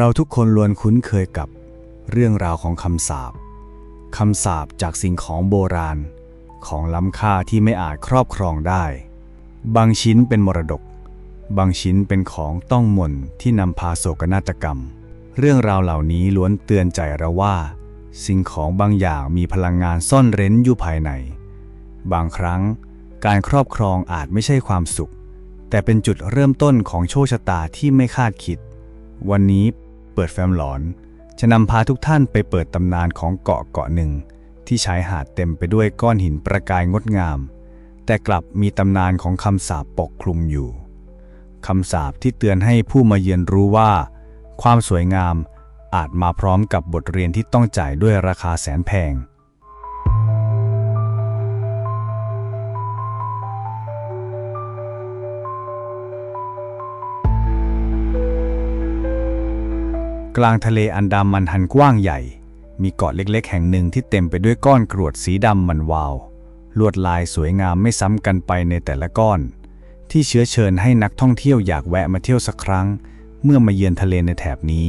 เราทุกคนล้วนคุ้นเคยกับเรื่องราวของคำสาปคำสาปจากสิ่งของโบราณ ของล้ำค่าที่ไม่อาจครอบครองได้ บางชิ้นเป็นมรดก บางชิ้นเป็นของต้องมนที่นำพาโศกนาฏกรรม เรื่องราวเหล่านี้ล้วนเตือนใจเราว่า สิ่งของบางอย่างมีพลังงานซ่อนเร้นอยู่ภายใน บางครั้งการครอบครองอาจไม่ใช่ความสุข แต่เป็นจุดเริ่มต้นของโชคชะตาที่ไม่คาดคิด วันนี้ เปิดแฟ้มหลอน จะนำพาทุกท่านไปเปิดตำนานของเกาะเกาะหนึ่ง ที่ชายหาดเต็มไปด้วยก้อนหินประกายงดงาม แต่กลับมีตำนานของคำสาปปกคลุมอยู่คำสาปที่เตือนให้ผู้มาเยือนรู้ว่า ความสวยงามอาจมาพร้อมกับบทเรียนที่ต้องจ่ายด้วยราคาแสนแพง กลางทะเลอันดามันหันกว้างใหญ่ มีเกาะเล็กๆ แห่งหนึ่งที่เต็มไปด้วยก้อนกรวดสีดำมันวาว ลวดลายสวยงามไม่ซ้ำกันไปในแต่ละก้อน ที่เชื้อเชิญให้นักท่องเที่ยวอยากแวะมาเที่ยวสักครั้ง เมื่อมาเยือนทะเลในแถบนี้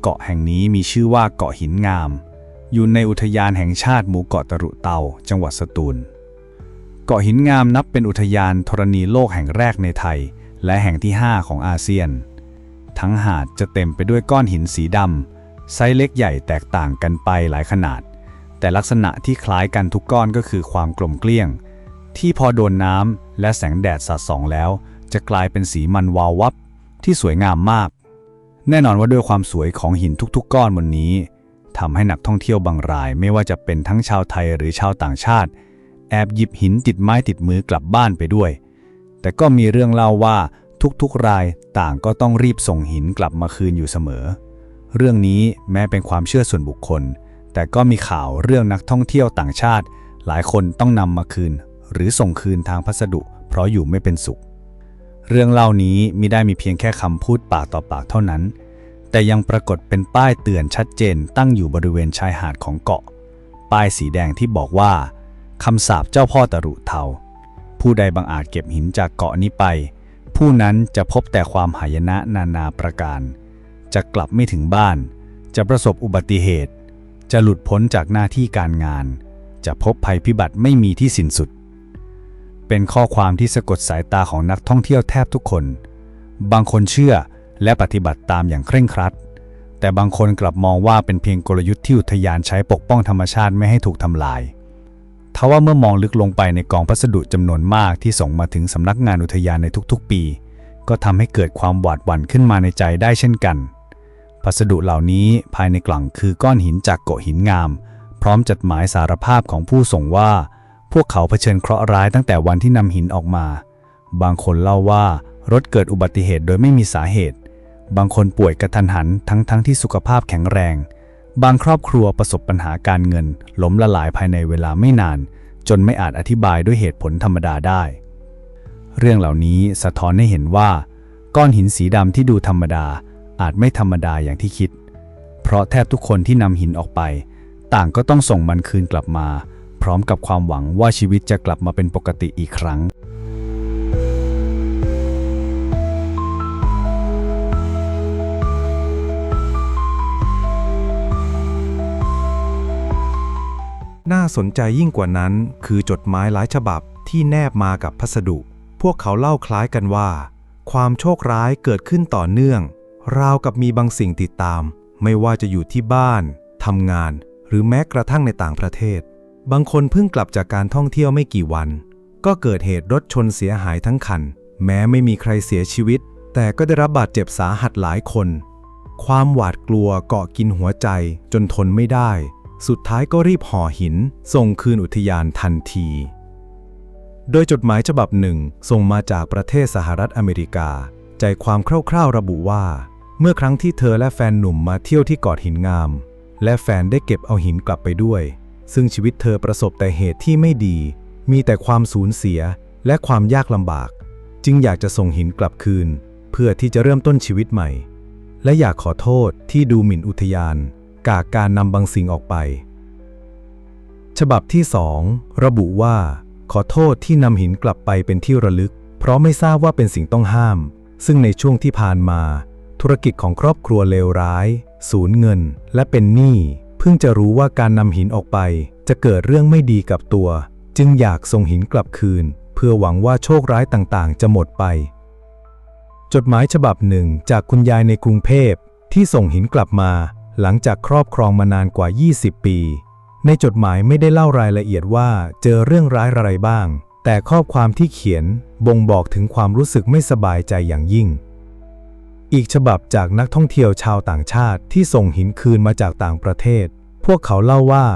เกาะแห่งนี้มีชื่อว่าเกาะหินงาม อยู่ในอุทยานแห่งชาติหมู่เกาะตะรุเตา จังหวัดสตูล เกาะหินงามนับเป็นอุทยานธรณีโลกแห่งแรกในไทย และแห่งที่ 5 ของอาเซียน ทั้งหาดจะเต็มไปด้วยก้อนหินสีดำไซส์เล็กใหญ่แตกต่างกันไปหลายขนาด แต่ลักษณะที่คล้ายกันทุกก้อนก็คือความกลมเกลี้ยง ที่พอโดนน้ำและแสงแดดสาดส่องแล้ว จะกลายเป็นสีมันวาววับที่สวยงามมาก แน่นอนว่าด้วยความสวยของหินทุกๆ ก้อนบนนี้ทำให้นักท่องเที่ยวบางราย ไม่ว่าจะเป็นทั้งชาวไทยหรือชาวต่างชาติ แอบหยิบหินติดไม้ติดมือกลับบ้านไปด้วย แต่ก็มีเรื่องเล่าว่า ทุกๆรายต่างก็ต้องรีบส่งหินกลับมาคืนอยู่เสมอ เรื่องนี้แม้เป็นความเชื่อส่วนบุคคล แต่ก็มีข่าวเรื่องนักท่องเที่ยวต่างชาติ หลายคนต้องนำมาคืน หรือส่งคืนทางพัสดุ เพราะอยู่ไม่เป็นสุข เรื่องเล่านี้มิได้มีเพียงแค่คำพูดปากต่อปากเท่านั้น แต่ยังปรากฏเป็นป้ายเตือนชัดเจนตั้งอยู่บริเวณชายหาดของเกาะ ป้ายสีแดงที่บอกว่าคำสาปเจ้าพ่อตะรุเทาผู้ใดบังอาจเก็บหินจากเกาะนี้ไป ผู้นั้นจะพบแต่ความหายนะนานาประการ จะกลับไม่ถึงบ้าน จะประสบอุบัติเหตุ จะหลุดพ้นจากหน้าที่การงาน จะพบภัยพิบัติไม่มีที่สิ้นสุด เป็นข้อความที่สะกดสายตาของนักท่องเที่ยวแทบทุกคน บางคนเชื่อและปฏิบัติตามอย่างเคร่งครัด แต่บางคนกลับมองว่าเป็นเพียงกลยุทธ์ที่อุทยานใช้ปกป้องธรรมชาติไม่ให้ถูกทำลาย ทว่าเมื่อมองลึกลงไปในกองพัสดุจำนวนมากที่ส่งมาถึงสำนักงานอุทยานในทุกๆ ปี ก็ทำให้เกิดความหวาดหวั่นขึ้นมาในใจได้เช่นกัน พัสดุเหล่านี้ภายในกล่องคือก้อนหินจากเกาะหินงาม พร้อมจดหมายสารภาพของผู้ส่งว่า พวกเขาเผชิญเคราะห์ร้ายตั้งแต่วันที่นำหินออกมา บางคนเล่าว่ารถเกิดอุบัติเหตุโดยไม่มีสาเหตุ บางคนป่วยกระทันหันทั้งๆทที่สุขภาพแข็งแรง บางครอบครัวประสบปัญหาการเงินล้มละลายภายในเวลาไม่นาน จนไม่อาจอธิบายด้วยเหตุผลธรรมดาได้ เรื่องเหล่านี้สะท้อนให้เห็นว่า ก้อนหินสีดำที่ดูธรรมดาอาจไม่ธรรมดาอย่างที่คิด เพราะแทบทุกคนที่นำหินออกไป ต่างก็ต้องส่งมันคืนกลับมา พร้อมกับความหวังว่าชีวิตจะกลับมาเป็นปกติอีกครั้งาสนใจยิ่งกว่านั้น คือจดหมายหลายฉบับที่แนบมากับพัสดุ พวกเขาเล่าคล้ายกันว่า ความโชคร้ายเกิดขึ้นต่อเนื่อง ราวกับมีบางสิ่งติดตาม ไม่ว่าจะอยู่ที่บ้านทำงาน หรือแม้กระทั่งในต่างประเทศ บางคนเพิ่งกลับจากการท่องเที่ยวไม่กี่วัน ก็เกิดเหตุรถชนเสียหายทั้งคัน แม้ไม่มีใครเสียชีวิต แต่ก็ได้รับบาดเจ็บสาหัสหลายคน ความหวาดกลัวเกาะกินหัวใจจนทนไม่ได้ สุดท้ายก็รีบห่อหิน ส่งคืนอุทยานทันที โดยจดหมายฉบับหนึ่งส่งมาจากประเทศสหรัฐอเมริกา ใจความคร่าวๆระบุว่า เมื่อครั้งที่เธอและแฟนหนุ่มมาเที่ยวที่เกาะหินงาม และแฟนได้เก็บเอาหินกลับไปด้วย ซึ่งชีวิตเธอประสบแต่เหตุที่ไม่ดี มีแต่ความสูญเสียและความยากลำบาก จึงอยากจะส่งหินกลับคืน เพื่อที่จะเริ่มต้นชีวิตใหม่ และอยากขอโทษที่ดูหมิ่นอุทยาน กากการนำบางสิ่งออกไป ฉบับที่สองระบุว่า ขอโทษที่นำหินกลับไปเป็นที่ระลึก เพราะไม่ทราบว่าเป็นสิ่งต้องห้าม ซึ่งในช่วงที่ผ่านมา ธุรกิจของครอบครัวเลวร้าย สูญเงิน และเป็นหนี้เพิ่งจะรู้ว่าการนำหินออกไป จะเกิดเรื่องไม่ดีกับตัว จึงอยากส่งหินกลับคืน เพื่อหวังว่าโชคร้ายต่างๆ จะหมดไป จดหมายฉบับหนึ่งจากคุณยายในกรุงเทพที่ส่งหินกลับมา หลังจากครอบครองมานานกว่า 20 ปี ในจดหมายไม่ได้เล่ารายละเอียดว่าเจอเรื่องร้ายอะไรบ้าง แต่ข้อความที่เขียนบ่งบอกถึงความรู้สึกไม่สบายใจอย่างยิ่ง อีกฉบับจากนักท่องเที่ยวชาวต่างชาติที่ส่งหินคืนมาจากต่างประเทศ พวกเขาเล่าว่า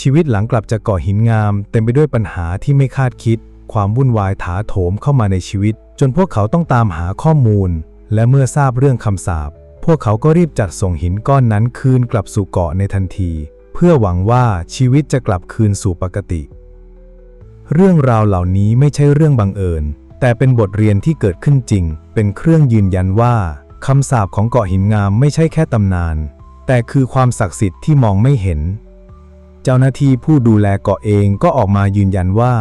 ชีวิตหลังกลับจากเกาะหินงาม เต็มไปด้วยปัญหาที่ไม่คาดคิด ความวุ่นวายถาโถมเข้ามาในชีวิต จนพวกเขาต้องตามหาข้อมูล และเมื่อทราบเรื่องคำสาป พวกเขาก็รีบจัดส่งหินก้อนนั้นคืนกลับสู่เกาะในทันที เพื่อหวังว่าชีวิตจะกลับคืนสู่ปกติ เรื่องราวเหล่านี้ไม่ใช่เรื่องบังเอิญ แต่เป็นบทเรียนที่เกิดขึ้นจริง เป็นเครื่องยืนยันว่าคำสาปของเกาะหินงามไม่ใช่แค่ตำนาน แต่คือความศักดิ์สิทธิ์ที่มองไม่เห็น เจ้าหน้าที่ผู้ดูแลเกาะเองก็ออกมายืนยันว่า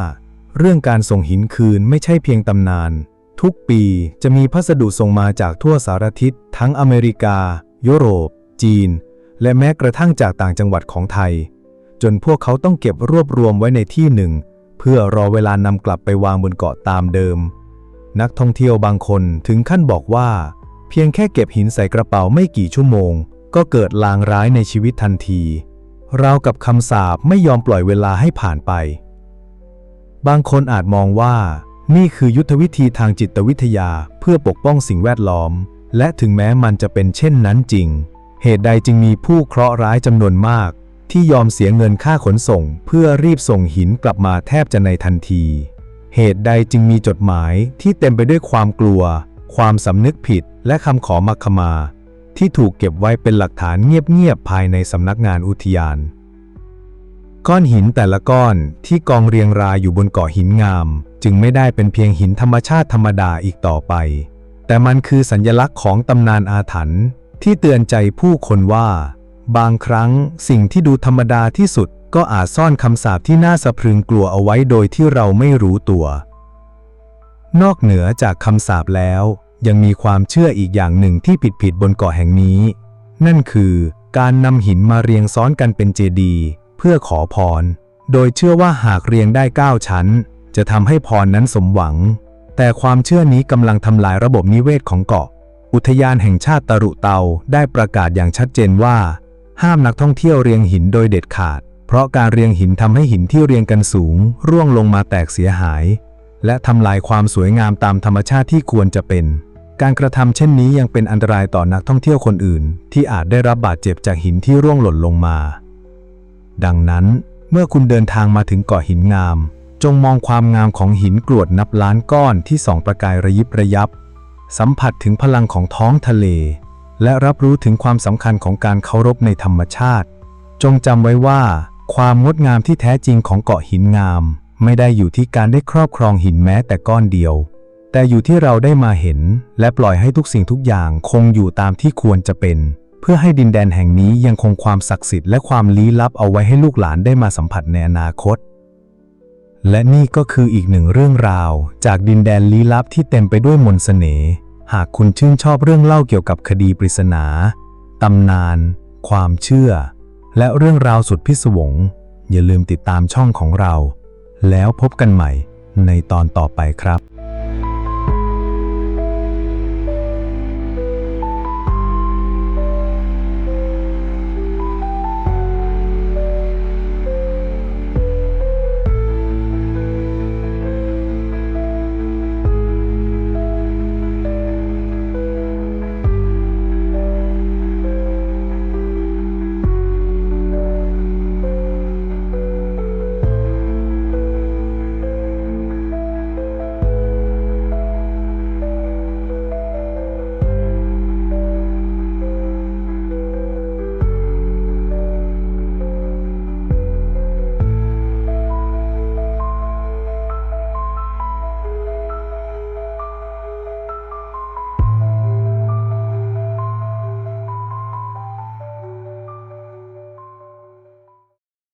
เรื่องการส่งหินคืนไม่ใช่เพียงตำนาน ทุกปีจะมีพัสดุส่งมาจากทั่วสารทิศทั้งอเมริกา ยุโรป จีน และแม้กระทั่งจากต่างจังหวัดของไทย จนพวกเขาต้องเก็บรวบรวมไว้ในที่หนึ่ง เพื่อรอเวลานำกลับไปวางบนเกาะตามเดิม นักท่องเที่ยวบางคนถึงขั้นบอกว่า เพียงแค่เก็บหินใส่กระเป๋าไม่กี่ชั่วโมง ก็เกิดลางร้ายในชีวิตทันทีราวกับคำสาปไม่ยอมปล่อยเวลาให้ผ่านไป บางคนอาจมองว่า นี่คือยุทธวิธีทางจิตวิทยาเพื่อปกป้องสิ่งแวดล้อม และถึงแม้มันจะเป็นเช่นนั้นจริง เหตุใดจึงมีผู้เคราะห์ร้ายจำนวนมาก ที่ยอมเสียเงินค่าขนส่ง เพื่อรีบส่งหินกลับมาแทบจะในทันที เหตุใดจึงมีจดหมายที่เต็มไปด้วยความกลัว ความสำนึกผิด และคำขอมาขมา ที่ถูกเก็บไว้เป็นหลักฐานเงียบๆภายในสำนักงานอุทยาน ก้อนหินแต่ละก้อนที่กองเรียงรายอยู่บนเกาะหินงาม จึงไม่ได้เป็นเพียงหินธรรมชาติธรรมดาอีกต่อไป แต่มันคือสัญลักษณ์ของตำนานอาถรรพ์ที่เตือนใจผู้คนว่า บางครั้งสิ่งที่ดูธรรมดาที่สุดก็อาจซ่อนคำสาปที่น่าสะพรึงกลัวเอาไว้โดยที่เราไม่รู้ตัว นอกเหนือจากคำสาปแล้ว ยังมีความเชื่ออีกอย่างหนึ่งที่ผิดผิดๆบนเกาะแห่งนี้ นั่นคือการนำหินมาเรียงซ้อนกันเป็นเจดีย์เพื่อขอพร โดยเชื่อว่าหากเรียงได้ 9 ชั้น จะทำให้พรนั้นสมหวัง แต่ความเชื่อนี้กำลังทำลายระบบนิเวศของเกาะ อุทยานแห่งชาติตะรุเตาได้ประกาศอย่างชัดเจนว่า ห้ามนักท่องเที่ยวเรียงหินโดยเด็ดขาด เพราะการเรียงหินทำให้หินที่เรียงกันสูง ร่วงลงมาแตกเสียหาย และทำลายความสวยงามตามธรรมชาติที่ควรจะเป็น การกระทำเช่นนี้ยังเป็นอันตรายต่อนักท่องเที่ยวคนอื่น ที่อาจได้รับบาดเจ็บจากหินที่ร่วงหล่นลงมา ดังนั้น เมื่อคุณเดินทางมาถึงเกาะหินงาม จงมองความงามของหินกรวดนับล้านก้อนที่ส่องประกายระยิบระยับ สัมผัสถึงพลังของท้องทะเล และรับรู้ถึงความสำคัญของการเคารพในธรรมชาติ จงจำไว้ว่า ความงดงามที่แท้จริงของเกาะหินงาม ไม่ได้อยู่ที่การได้ครอบครองหินแม้แต่ก้อนเดียว แต่อยู่ที่เราได้มาเห็น และปล่อยให้ทุกสิ่งทุกอย่างคงอยู่ตามที่ควรจะเป็น เพื่อให้ดินแดนแห่งนี้ยังคงความศักดิ์สิทธิ์และความลี้ลับเอาไว้ให้ลูกหลานได้มาสัมผัสในอนาคต และนี่ก็คืออีกหนึ่งเรื่องราว จากดินแดนลี้ลับที่เต็มไปด้วยมนต์เสน่ห์ หากคุณชื่นชอบเรื่องเล่าเกี่ยวกับคดีปริศนา ตำนาน ความเชื่อ และเรื่องราวสุดพิศวง อย่าลืมติดตามช่องของเรา แล้วพบกันใหม่ในตอนต่อไปครับ